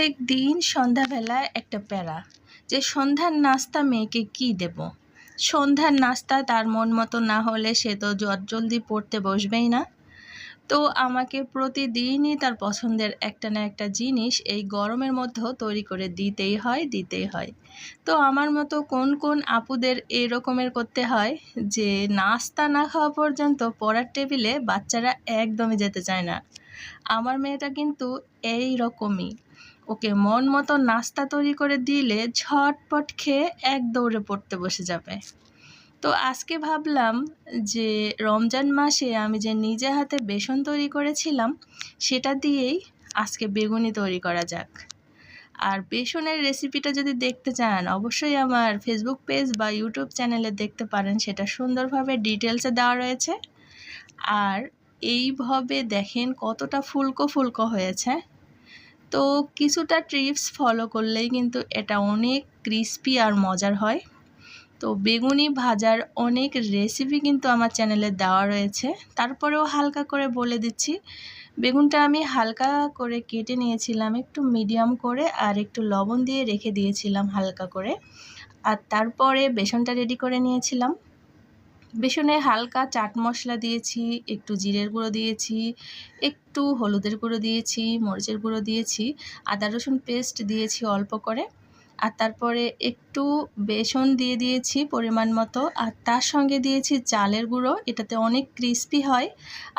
প্রত্যেক দিন সন্ধ্যাবেলায় একটা প্যারা যে সন্ধ্যার নাস্তা মেয়েকে কি দেব? সন্ধ্যার নাস্তা তার মন মতো না হলে সে তো জলদি পড়তে বসবেই না। তো আমাকে প্রতিদিনই তার পছন্দের একটা না একটা জিনিস এই গরমের মধ্যেও তৈরি করে দিতেই হয় দিতেই হয়। তো আমার মতো কোন কোন আপুদের এই রকমের করতে হয় যে নাস্তা না খাওয়া পর্যন্ত পড়ার টেবিলে বাচ্চারা একদমই যেতে চায় না। আমার মেয়েটা কিন্তু এই রকমই। ওকে মন মতো নাস্তা তৈরি করে দিলে ঝটপট খেয়ে এক দৌড়ে পড়তে বসে যাবে। তো আজকে ভাবলাম যে রমজান মাসে আমি যে নিজে হাতে বেসন তৈরি করেছিলাম, সেটা দিয়েই আজকে বেগুনি তৈরি করা যাক। আর বেসনের রেসিপিটা যদি দেখতে চান, অবশ্যই আমার ফেসবুক পেজ বা ইউটিউব চ্যানেলে দেখতে পারেন, সেটা সুন্দরভাবে ডিটেলসে দেওয়া রয়েছে। আর এইভাবে দেখেন কতটা ফুলকো ফুলকো হয়েছে। তো কিছুটা ট্রিপস ফলো করলেই কিন্তু এটা অনেক ক্রিস্পি আর মজার হয়। তো বেগুনি ভাজার অনেক রেসিপি কিন্তু আমার চ্যানেলে দেওয়া রয়েছে। তারপরেও হালকা করে বলে দিচ্ছি, বেগুনটা আমি হালকা করে কেটে নিয়েছিলাম, একটু মিডিয়াম করে আর একটু লবণ দিয়ে রেখে দিয়েছিলাম হালকা করে। আর তারপরে বেসনটা রেডি করে নিয়েছিলাম। বেসনে হালকা চাট মশলা দিয়েছি, একটু জিরের গুঁড়ো দিয়েছি, একটু হলুদের গুঁড়ো দিয়েছি, মরিচের গুঁড়ো দিয়েছি, আদা রসুন পেস্ট দিয়েছি অল্প করে। আর তারপরে একটু বেসন দিয়ে দিয়েছি পরিমাণ মতো, আর তার সঙ্গে দিয়েছি চালের গুঁড়ো, এটাতে অনেক ক্রিস্পি হয়।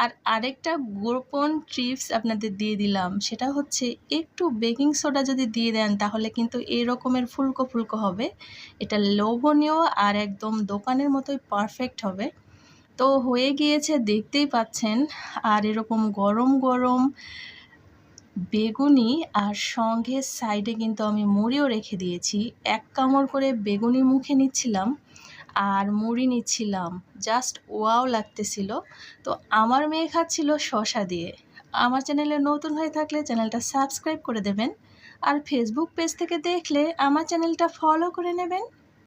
আর আরেকটা গোপন ট্রিপস আপনাদের দিয়ে দিলাম, সেটা হচ্ছে একটু বেকিং সোডা যদি দিয়ে দেন, তাহলে কিন্তু এই রকমের ফুলকো ফুলকো হবে। এটা লোভনীয় আর একদম দোকানের মতোই পারফেক্ট হবে। তো হয়ে গিয়েছে, দেখতেই পাচ্ছেন, আর এরকম গরম গরম বেগুনি আর সঙ্গে সাইডে কিন্তু আমি মুড়িও রেখে দিয়েছি। এক কামড় করে বেগুনি মুখে নিচ্ছিলাম আর মুড়ি নিচ্ছিলাম। জাস্ট ওয়াও লাগতেছিল। তো আমার মেয়ে খাচ্ছিল শশা দিয়ে। আমার চ্যানেলে নতুন হয়ে থাকলে চ্যানেলটা সাবস্ক্রাইব করে দেবেন। আর ফেসবুক পেজ থেকে দেখলে আমার চ্যানেলটা ফলো করে নেবেন।